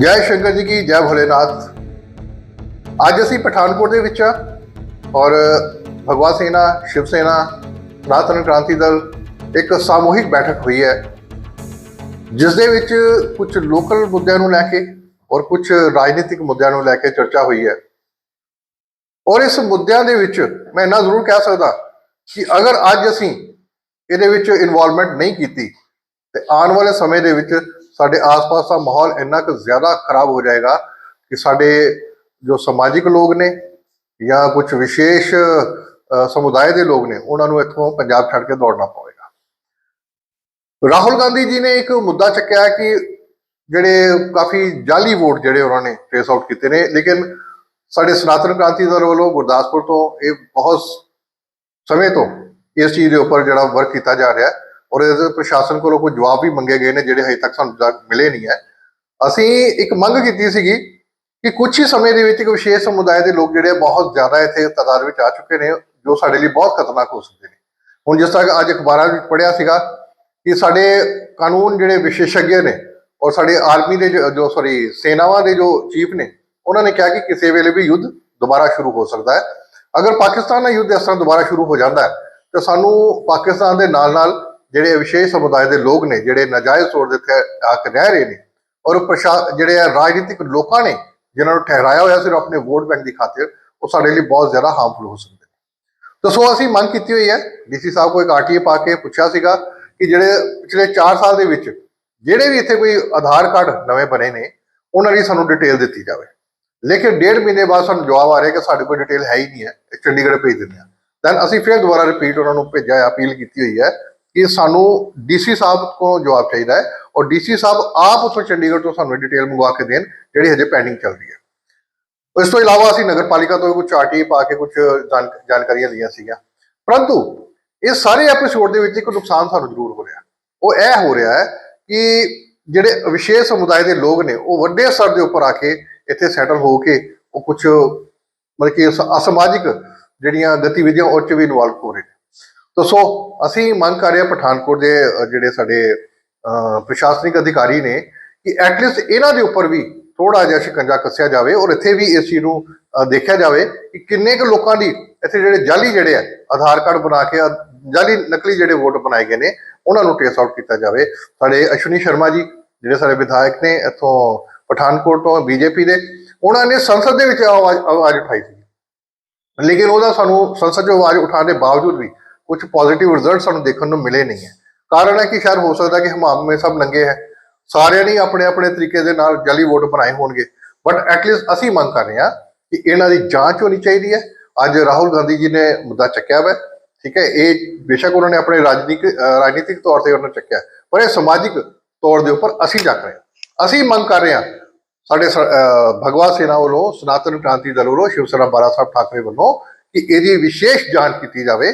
ਜੈ ਸ਼ੰਕਰ ਜੀ ਕੀ, ਜੈ ਭੋਲੇਨਾਥ। ਅੱਜ ਅਸੀਂ ਪਠਾਨਕੋਟ ਦੇ ਵਿੱਚ ਆ ਔਰ ਭਗਵਾ ਸੇਨਾ, ਸ਼ਿਵ ਸੇਨਾ ਸਨਾਤਨ ਕ੍ਰਾਂਤੀ ਦਲ ਇੱਕ ਸਮੂਹਿਕ ਬੈਠਕ ਹੋਈ ਹੈ, ਜਿਸ ਦੇ ਵਿੱਚ ਕੁਝ ਲੋਕਲ ਮੁੱਦਿਆਂ ਨੂੰ ਲੈ ਕੇ ਔਰ ਕੁਝ ਰਾਜਨੀਤਿਕ ਮੁੱਦਿਆਂ ਨੂੰ ਲੈ ਕੇ ਚਰਚਾ ਹੋਈ ਹੈ। ਔਰ ਇਸ ਮੁੱਦਿਆਂ ਦੇ ਵਿੱਚ ਮੈਂ ਇਹਨਾਂ ਜ਼ਰੂਰ ਕਹਿ ਸਕਦਾ ਕਿ ਅਗਰ ਅੱਜ ਅਸੀਂ ਇਹਦੇ ਵਿੱਚ ਇਨਵੋਲਵਮੈਂਟ ਨਹੀਂ ਕੀਤੀ, ਤੇ ਆਉਣ ਵਾਲੇ ਸਮੇਂ ਦੇ ਵਿੱਚ ਸਾਡੇ ਆਸ-ਪਾਸ ਦਾ ਮਾਹੌਲ ਇੰਨਾ ਕੁ ਜ਼ਿਆਦਾ ਖਰਾਬ ਹੋ ਜਾਏਗਾ ਕਿ ਸਾਡੇ ਜੋ ਸਮਾਜਿਕ ਲੋਕ ਨੇ ਜਾਂ ਕੁਝ ਵਿਸ਼ੇਸ਼ ਸਮੁਦਾਇ ਦੇ ਲੋਕ ਨੇ, ਉਹਨਾਂ ਨੂੰ ਇੱਥੋਂ ਪੰਜਾਬ ਛੱਡ ਕੇ ਦੌੜਨਾ ਪਵੇਗਾ। ਰਾਹੁਲ ਗਾਂਧੀ ਜੀ ਨੇ ਇੱਕ ਮੁੱਦਾ ਚੱਕਿਆ ਕਿ ਜਿਹੜੇ ਕਾਫੀ ਜਾਲੀ ਵੋਟ ਜਿਹੜੇ ਉਹਨਾਂ ਨੇ ਟ੍ਰੇਸ ਆਊਟ ਕੀਤੇ ਨੇ, ਲੇਕਿਨ ਸਾਡੇ ਸਨਾਤਨ ਕ੍ਰਾਂਤੀ ਦਲ ਵੱਲੋਂ ਗੁਰਦਾਸਪੁਰ ਤੋਂ ਇਹ ਬਹੁਤ ਸਮੇਂ ਤੋਂ ਇਸ ਚੀਜ਼ ਦੇ ਉੱਪਰ ਜਿਹੜਾ ਵਰਕ ਕੀਤਾ ਜਾ ਰਿਹਾ ਹੈ। ਔਰ ਇਹਦੇ ਪ੍ਰਸ਼ਾਸਨ ਕੋਲੋਂ ਕੋਈ ਜਵਾਬ ਵੀ ਮੰਗੇ ਗਏ ਨੇ, ਜਿਹੜੇ ਹਜੇ ਤੱਕ ਸਾਨੂੰ ਮਿਲੇ ਨਹੀਂ ਹੈ। ਅਸੀਂ ਇੱਕ ਮੰਗ ਕੀਤੀ ਸੀਗੀ ਕਿ ਕੁਝ ਹੀ ਸਮੇਂ ਦੇ ਵਿੱਚ ਇੱਕ ਵਿਸ਼ੇਸ਼ ਸਮੁਦਾਇ ਦੇ ਲੋਕ ਜਿਹੜੇ ਬਹੁਤ ਜ਼ਿਆਦਾ ਇੱਥੇ ਤਾਦਾਦ ਵਿੱਚ ਆ ਚੁੱਕੇ ਨੇ, ਜੋ ਸਾਡੇ ਲਈ ਬਹੁਤ ਖਤਰਨਾਕ ਹੋ ਸਕਦੇ ਨੇ। ਹੁਣ ਜਿਸ ਤਰ੍ਹਾਂ ਅੱਜ ਅਖਬਾਰਾਂ ਵਿੱਚ ਪੜ੍ਹਿਆ ਸੀਗਾ ਕਿ ਸਾਡੇ ਕਾਨੂੰਨ ਜਿਹੜੇ ਵਿਸ਼ੇਸ਼ੱਗ ਨੇ ਔਰ ਸਾਡੇ ਆਰਮੀ ਦੇ ਜੋ- ਜੋ ਸੌਰੀ ਸੈਨਾਵਾਂ ਦੇ ਜੋ ਚੀਫ ਨੇ, ਉਹਨਾਂ ਨੇ ਕਿਹਾ ਕਿ ਕਿਸੇ ਵੇਲੇ ਵੀ ਯੁੱਧ ਦੁਬਾਰਾ ਸ਼ੁਰੂ ਹੋ ਸਕਦਾ ਹੈ। ਅਗਰ ਪਾਕਿਸਤਾਨ ਨਾਲ ਯੁੱਧ ਇਸ ਤਰ੍ਹਾਂ ਦੁਬਾਰਾ ਸ਼ੁਰੂ ਹੋ ਜਾਂਦਾ ਹੈ, ਤਾਂ ਸਾਨੂੰ ਪਾਕਿਸਤਾਨ ਦੇ ਨਾਲ ਨਾਲ ਜਿਹੜੇ ਵਿਸ਼ੇਸ਼ ਸਮੁਦਾਇ ਦੇ ਲੋਕ ਨੇ, ਜਿਹੜੇ ਨਾਜਾਇਜ਼ ਤੌਰ ਦੇ ਇੱਥੇ ਆ ਕੇ ਰਹਿ ਰਹੇ ਨੇ ਔਰ ਪ੍ਰਸ਼ਾ, ਜਿਹੜੇ ਆ ਰਾਜਨੀਤਿਕ ਲੋਕਾਂ ਨੇ, ਜਿਨ੍ਹਾਂ ਨੂੰ ਠਹਿਰਾਇਆ ਹੋਇਆ ਸਿਰਫ ਆਪਣੇ ਵੋਟ ਬੈਂਕ ਦੀ ਖਾਤਰ, ਉਹ ਸਾਡੇ ਲਈ ਬਹੁਤ ਜ਼ਿਆਦਾ ਹਾਰਮਫੁਲ ਹੋ ਸਕਦੇ ਨੇ। ਤਾਂ ਸੋ ਅਸੀਂ ਮੰਗ ਕੀਤੀ ਹੋਈ ਹੈ, ਡੀਸੀ ਸਾਹਿਬ ਕੋਲ ਇੱਕ ਆਰਟੀਏ ਪਾ ਕੇ ਪੁੱਛਿਆ ਸੀਗਾ ਕਿ ਜਿਹੜੇ ਪਿਛਲੇ 4 ਸਾਲ ਦੇ ਵਿੱਚ ਜਿਹੜੇ ਵੀ ਇੱਥੇ ਕੋਈ ਆਧਾਰ ਕਾਰਡ ਨਵੇਂ ਬਣੇ ਨੇ, ਉਹਨਾਂ ਦੀ ਸਾਨੂੰ ਡਿਟੇਲ ਦਿੱਤੀ ਜਾਵੇ। ਲੇਕਿਨ ਡੇਢ ਮਹੀਨੇ ਬਾਅਦ ਸਾਨੂੰ ਜਵਾਬ ਆ ਰਿਹਾ ਕਿ ਸਾਡੇ ਕੋਲ ਡਿਟੇਲ ਹੈ ਹੀ ਨਹੀਂ ਹੈ ਚੰਡੀਗੜ੍ਹ ਭੇਜ ਦਿੰਦੇ ਆ ਦੈਨ ਅਸੀਂ ਫਿਰ ਦੁਬਾਰਾ ਰਿਪੀਟ ਉਹਨਾਂ ਨੂੰ ਭੇਜਿਆ, ਅਪੀਲ ਕੀਤੀ ਹੋਈ ਹੈ ਕਿ ਸਾਨੂੰ ਡੀਸੀ ਸਾਹਿਬ ਕੋਲੋਂ ਜਵਾਬ ਚਾਹੀਦਾ ਹੈ ਔਰ ਡੀਸੀ ਸਾਹਿਬ ਆਪ ਉੱਥੋਂ ਚੰਡੀਗੜ੍ਹ ਤੋਂ ਸਾਨੂੰ ਡਿਟੇਲ ਮੰਗਵਾ ਕੇ ਦੇਣ, ਜਿਹੜੀ ਹਜੇ ਪੈਂਡਿੰਗ ਚੱਲ ਰਹੀ ਹੈ। ਇਸ ਤੋਂ ਇਲਾਵਾ ਅਸੀਂ ਨਗਰਪਾਲਿਕਾ ਤੋਂ ਕੁਝ ਆਰਟੀ ਪਾ ਕੇ ਕੁਝ ਜਾਣ- ਜਾਣਕਾਰੀਆਂ ਲਈਆਂ ਸੀਗੀਆਂ। ਪਰੰਤੂ ਇਹ ਸਾਰੇ ਐਪੀਸੋਡ ਦੇ ਵਿੱਚ ਇੱਕ ਨੁਕਸਾਨ ਸਾਨੂੰ ਜ਼ਰੂਰ ਹੋ ਰਿਹਾ। ਉਹ ਇਹ ਹੋ ਰਿਹਾ ਹੈ ਕਿ ਜਿਹੜੇ ਵਿਸ਼ੇਸ਼ ਸਮੁਦਾਇ ਦੇ ਲੋਕ ਨੇ, ਉਹ ਵੱਡੇ ਸਰ ਦੇ ਉੱਪਰ ਆ ਕੇ ਇੱਥੇ ਸੈਟਲ ਹੋ ਕੇ ਉਹ ਕੁਝ ਮਤਲਬ ਕਿ ਅਸ- ਅਸਮਾਜਿਕ ਜਿਹੜੀਆਂ ਗਤੀਵਿਧੀਆਂ ਉਹ 'ਚ ਵੀ ਇਨਵੋਲਵ ਹੋ ਰਹੇ ਨੇ। ਤਾਂ ਸੋ ਅਸੀਂ ਮੰਗ ਕਰ ਰਹੇ ਹਾਂ ਪਠਾਨਕੋਟ ਦੇ ਜਿਹੜੇ ਸਾਡੇ ਪ੍ਰਸ਼ਾਸਨਿਕ ਅਧਿਕਾਰੀ ਨੇ ਕਿ ਐਟਲੀਸਟ ਇਹਨਾਂ ਦੇ ਉੱਪਰ ਵੀ ਥੋੜਾ ਜਿਹਾ ਸ਼ਿਕੰਜਾ ਕੱਸਿਆ ਜਾਵੇ ਔਰ ਇੱਥੇ ਵੀ ਇਸ ਚੀਜ਼ ਨੂੰ ਦੇਖਿਆ ਜਾਵੇ ਕਿ ਕਿੰਨੇ ਕੁ ਲੋਕਾਂ ਦੀ ਇੱਥੇ ਜਿਹੜੇ ਜਾਲੀ ਜਿਹੜੇ ਆ, ਆਧਾਰ ਕਾਰਡ ਬਣਾ ਕੇ ਜਾਲੀ ਨਕਲੀ ਜਿਹੜੇ ਵੋਟ ਬਣਾਏ ਗਏ ਨੇ, ਉਹਨਾਂ ਨੂੰ ਟ੍ਰੇਸ ਆਊਟ ਕੀਤਾ ਜਾਵੇ। ਸਾਡੇ ਅਸ਼ਵਨੀ ਸ਼ਰਮਾ ਜੀ, ਜਿਹੜੇ ਸਾਡੇ ਵਿਧਾਇਕ ਨੇ ਇੱਥੋਂ ਪਠਾਨਕੋਟ ਤੋਂ, ਬੀਜੇਪੀ ਦੇ, ਉਹਨਾਂ ਨੇ ਸੰਸਦ ਦੇ ਵਿੱਚ ਆਵਾਜ਼ ਆਵਾਜ਼ ਉਠਾਈ ਸੀ। ਲੇਕਿਨ ਉਹਦਾ ਸਾਨੂੰ ਸੰਸਦ 'ਚ ਆਵਾਜ਼ ਉਠਾਉਣ ਦੇ ਬਾਵਜੂਦ ਵੀ ਕੁਝ ਪੋਜ਼ਿਟਿਵ ਰਿਜ਼ਲਟ ਸਾਨੂੰ ਦੇਖਣ ਨੂੰ ਮਿਲੇ ਨਹੀਂ ਹੈ। ਕਾਰਨ ਹੈ ਕਿ ਸ਼ਾਇਦ ਹੋ ਸਕਦਾ ਕਿ ਹਮਾਮ ਮੇ ਸਭ ਨੰਗੇ ਹੈ। ਸਾਰਿਆਂ ਨੇ ਆਪਣੇ ਆਪਣੇ ਤਰੀਕੇ ਦੇ ਨਾਲ ਜਲੀ ਵੋਟ ਬਣਾਏ ਹੋਣਗੇ। ਬਟ ਐਟਲੀਸਟ ਅਸੀਂ ਮੰਗ ਕਰ ਰਹੇ ਹਾਂ ਕਿ ਇਹਨਾਂ ਦੀ ਜਾਂਚ ਹੋਣੀ ਚਾਹੀਦੀ ਹੈ। ਅੱਜ ਰਾਹੁਲ ਗਾਂਧੀ ਜੀ ਨੇ ਮੁੱਦਾ ਚੱਕਿਆ ਵਾ, ਠੀਕ ਹੈ? ਇਹ ਬੇਸ਼ੱਕ ਉਹਨਾਂ ਨੇ ਆਪਣੇ ਰਾਜਨੀਤਿਕ ਰਾਜਨੀਤਿਕ ਤੌਰ ਤੇ ਉਹਨਾਂ ਨੇ ਚੱਕਿਆ। ਪਰ ਇਹ ਸਮਾਜਿਕ ਤੌਰ ਦੇ ਉੱਪਰ ਅਸੀਂ ਚੱਕ ਰਹੇ ਹਾਂ। ਅਸੀਂ ਮੰਗ ਕਰ ਰਹੇ ਹਾਂ ਸਾਡੇ ਸ- ਅਹ, ਭਗਵਾ ਸੇਨਾ ਵੱਲੋਂ ਸਨਾਤਨ ਕ੍ਰਾਂਤੀ ਦਲ ਵੱਲੋਂ, ਸ਼ਿਵ ਸੈਨਾ ਬਾਰਾ ਸਾਹਿਬ ਠਾਕਰੇ ਵੱਲੋਂ ਕਿ ਇਹਦੀ ਵਿਸ਼ੇਸ਼ ਜਾਂਚ ਕੀਤੀ ਜਾਵੇ।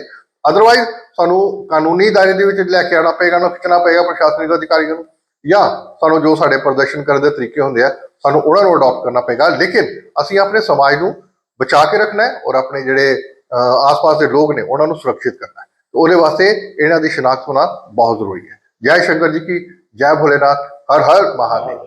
ਅਦਰਵਾਈਜ਼ ਸਾਨੂੰ ਕਾਨੂੰਨੀ ਦਾਇਰੇ ਦੇ ਵਿੱਚ ਲੈ ਕੇ ਆਉਣਾ ਪਏਗਾ ਨਾ ਖਿੱਚਣਾ ਪਏਗਾ ਪ੍ਰਸ਼ਾਸਨਿਕ ਅਧਿਕਾਰੀਆਂ ਨੂੰ। ਜਾਂ ਸਾਨੂੰ ਜੋ ਸਾਡੇ ਪ੍ਰਦਰਸ਼ਨ ਕਰਨ ਦੇ ਤਰੀਕੇ ਹੁੰਦੇ ਆ, ਸਾਨੂੰ ਉਹਨਾਂ ਨੂੰ ਅਡਾਪਟ ਕਰਨਾ ਪਏਗਾ। ਲੇਕਿਨ ਅਸੀਂ ਆਪਣੇ ਸਮਾਜ ਨੂੰ ਬਚਾ ਕੇ ਰੱਖਣਾ ਹੈ ਔਰ ਆਪਣੇ ਜਿਹੜੇ ਆਸ-ਪਾਸ ਦੇ ਲੋਕ ਨੇ, ਉਹਨਾਂ ਨੂੰ ਸੁਰੱਖਿਅਤ ਕਰਨਾ ਹੈ। ਉਹਦੇ ਵਾਸਤੇ ਇਹਨਾਂ ਦੀ ਸ਼ਨਾਖਤ ਹੋਣਾ ਬਹੁਤ ਜ਼ਰੂਰੀ ਹੈ। ਜੈ ਸ਼ੰਕਰ ਜੀ ਕੀ, ਜੈ ਭੋਲੇਨਾਥ ਹਰ ਹਰ ਮਹਾਦੇਵ।